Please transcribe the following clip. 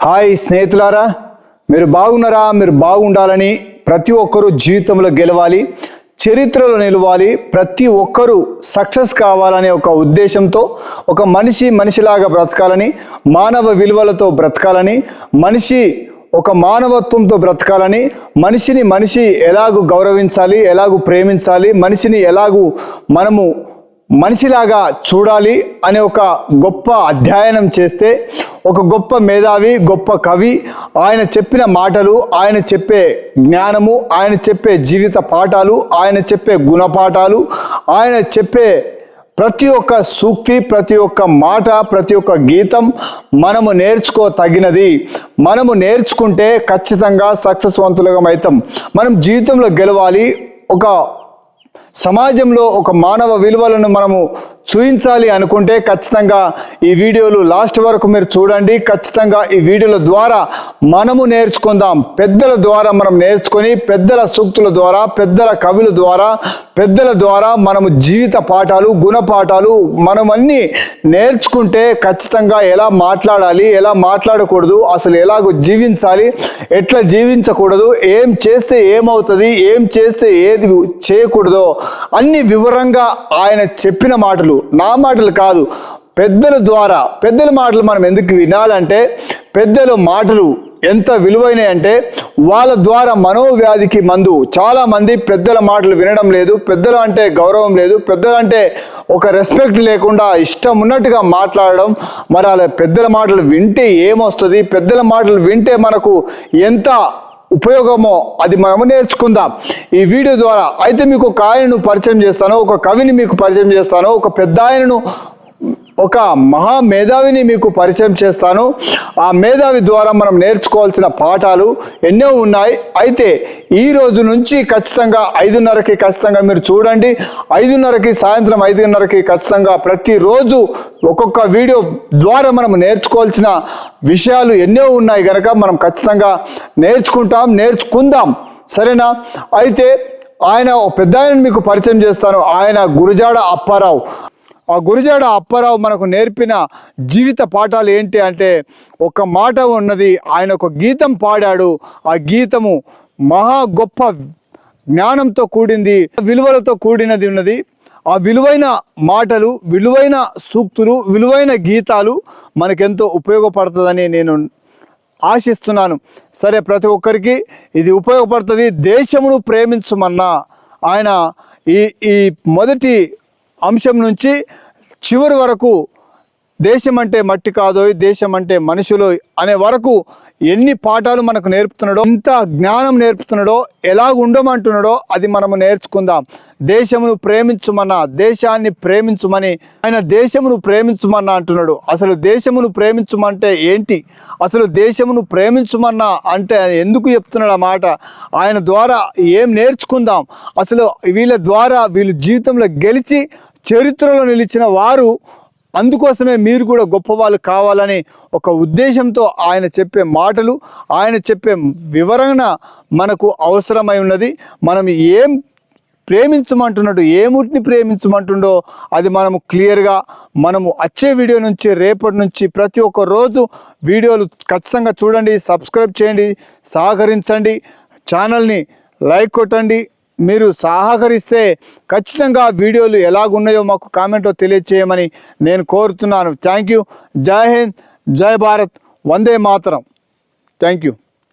Hi స్నేహితులారా మీరు బాగున్నారా? మీరు బాగుండాలని ప్రతి ఒక్కరూ జీవితంలో గెలవాలి చరిత్రలో నిలవాలి ప్రతి ఒక్కరూ సక్సెస్ కావాలనే ఒక ఉద్దేశంతో ఒక మనిషి మనిషిలాగా బ్రతకాలని మానవ విలువలతో బ్రతకాలని మనిషి ఒక మానవత్వంతో బ్రతకాలని మనిషిని మనిషి ఎలాగూ గౌరవించాలి ఎలాగూ ప్రేమించాలి మనిషిని ఎలాగూ మనము మనిషిలాగా చూడాలి అనే ఒక గొప్ప అధ్యయనం చేస్తే ఒక గొప్ప మేధావి గొప్ప కవి ఆయన చెప్పిన మాటలు ఆయన చెప్పే జ్ఞానము ఆయన చెప్పే జీవిత పాఠాలు ఆయన చెప్పే గుణపాఠాలు ఆయన చెప్పే ప్రతి ఒక్క సూక్తి ప్రతి ఒక్క మాట ప్రతి ఒక్క గీతం మనము నేర్చుకో తగినది మనము నేర్చుకుంటే ఖచ్చితంగా సక్సెస్వంతులుగా అవుతాం. మనం జీవితంలో గెలవాలి. ఒక సమాజంలో ఒక మానవ విలువలను మనము చూపించాలి అనుకుంటే ఖచ్చితంగా ఈ వీడియోలు లాస్ట్ వరకు మీరు చూడండి. ఖచ్చితంగా ఈ వీడియోల ద్వారా మనము నేర్చుకుందాం. పెద్దల ద్వారా మనం నేర్చుకొని పెద్దల సూక్తుల ద్వారా పెద్దల కవుల ద్వారా పెద్దల ద్వారా మనము జీవిత పాఠాలు గుణపాఠాలు మనం అన్నీ నేర్చుకుంటే ఖచ్చితంగా ఎలా మాట్లాడాలి ఎలా మాట్లాడకూడదు అసలు ఎలాగో జీవించాలి ఎట్లా జీవించకూడదు ఏం చేస్తే ఏమవుతుంది ఏం చేస్తే ఏది చేయకూడదో అన్ని వివరంగా ఆయన చెప్పిన మాటలు. నా మాటలు కాదు పెద్దల ద్వారా పెద్దల మాటలు మనం ఎందుకు వినాలంటే పెద్దల మాటలు ఎంత విలువైనవి అంటే వాళ్ళ ద్వారా మనోవ్యాధికి మందు. చాలామంది పెద్దల మాటలు వినడం లేదు పెద్దలు అంటే గౌరవం లేదు పెద్దలు అంటే ఒక రెస్పెక్ట్ లేకుండా ఇష్టం ఉన్నట్టుగా మాట్లాడడం. మరి అలా పెద్దల మాటలు వింటే ఏమొస్తుంది? పెద్దల మాటలు వింటే మనకు ఎంత ఉపయోగమో అది మనము నేర్చుకుందాం. ఈ వీడియో ద్వారా అయితే మీకు ఒక ఆయనను పరిచయం చేస్తాను ఒక కవిని మీకు పరిచయం చేస్తాను ఒక పెద్ద ఆయనను ఒక మహా మేధావిని మీకు పరిచయం చేస్తాను. ఆ మేధావి ద్వారా మనం నేర్చుకోవాల్సిన పాఠాలు ఎన్నో ఉన్నాయి. అయితే ఈ రోజు నుంచి ఖచ్చితంగా ఐదున్నరకి ఖచ్చితంగా మీరు చూడండి. ఐదున్నరకి సాయంత్రం ఐదున్నరకి ఖచ్చితంగా ప్రతిరోజు ఒక్కొక్క వీడియో ద్వారా మనం నేర్చుకోవాల్సిన విషయాలు ఎన్నో ఉన్నాయి కనుక మనం ఖచ్చితంగా నేర్చుకుంటాం నేర్చుకుందాం. సరేనా? అయితే ఆయన ఓ పెద్ద మీకు పరిచయం చేస్తాను. ఆయన గురుజాడ అప్పారావు. ఆ గురుజాడ అప్పారావు మనకు నేర్పిన జీవిత పాఠాలు ఏంటి అంటే ఒక మాట ఉన్నది ఆయన ఒక గీతం పాడాడు. ఆ గీతము మహా గొప్ప జ్ఞానంతో కూడింది విలువలతో కూడినది ఉన్నది. ఆ విలువైన మాటలు విలువైన సూక్తులు విలువైన గీతాలు మనకెంతో ఉపయోగపడుతుందని నేను ఆశిస్తున్నాను. సరే ప్రతి ఒక్కరికి ఇది ఉపయోగపడుతుంది. దేశమును ప్రేమించమన్నా ఆయన ఈ ఈ మొదటి అంశం నుంచి చివరి వరకు దేశం అంటే మట్టి కాదోయ్ దేశం అంటే మనుషులు అనే వరకు ఎన్ని పాఠాలు మనకు నేర్పుతున్నాడో ఎంత జ్ఞానం నేర్పుతున్నాడో ఎలా ఉండమంటున్నాడో అది మనము నేర్చుకుందాం. దేశమును ప్రేమించుమన్నా దేశాన్ని ప్రేమించుమని ఆయన దేశమును ప్రేమించుమన్నా అంటున్నాడు. అసలు దేశమును ప్రేమించుమంటే ఏంటి? అసలు దేశమును ప్రేమించుమన్నా అంటే ఎందుకు చెప్తున్నాడు ఆ మాట? ఆయన ద్వారా ఏం నేర్చుకుందాం? అసలు వీళ్ళ ద్వారా వీళ్ళు జీవితంలో గెలిచి చరిత్రలో నిలిచిన వారు అందుకోసమే మీరు కూడా గొప్పవాళ్ళు కావాలని ఒక ఉద్దేశంతో ఆయన చెప్పే మాటలు ఆయన చెప్పే వివరణ మనకు అవసరమై ఉన్నది. మనం ఏం ప్రేమించమంటున్నాడు ఏ ప్రేమించమంటుండో అది మనము క్లియర్గా మనము వచ్చే వీడియో నుంచి రేపటి నుంచి ప్రతి ఒక్క రోజు వీడియోలు ఖచ్చితంగా చూడండి సబ్స్క్రైబ్ చేయండి సహకరించండి ఛానల్ని లైక్ కొట్టండి. మీరు సహకరిస్తే ఖచ్చితంగా వీడియోలు ఎలాగున్నాయో మాకు కామెంట్లో తెలియచేయమని నేను కోరుతున్నాను. Thank you. జై హింద్. జై భారత్. వందే మాతరం. Thank you.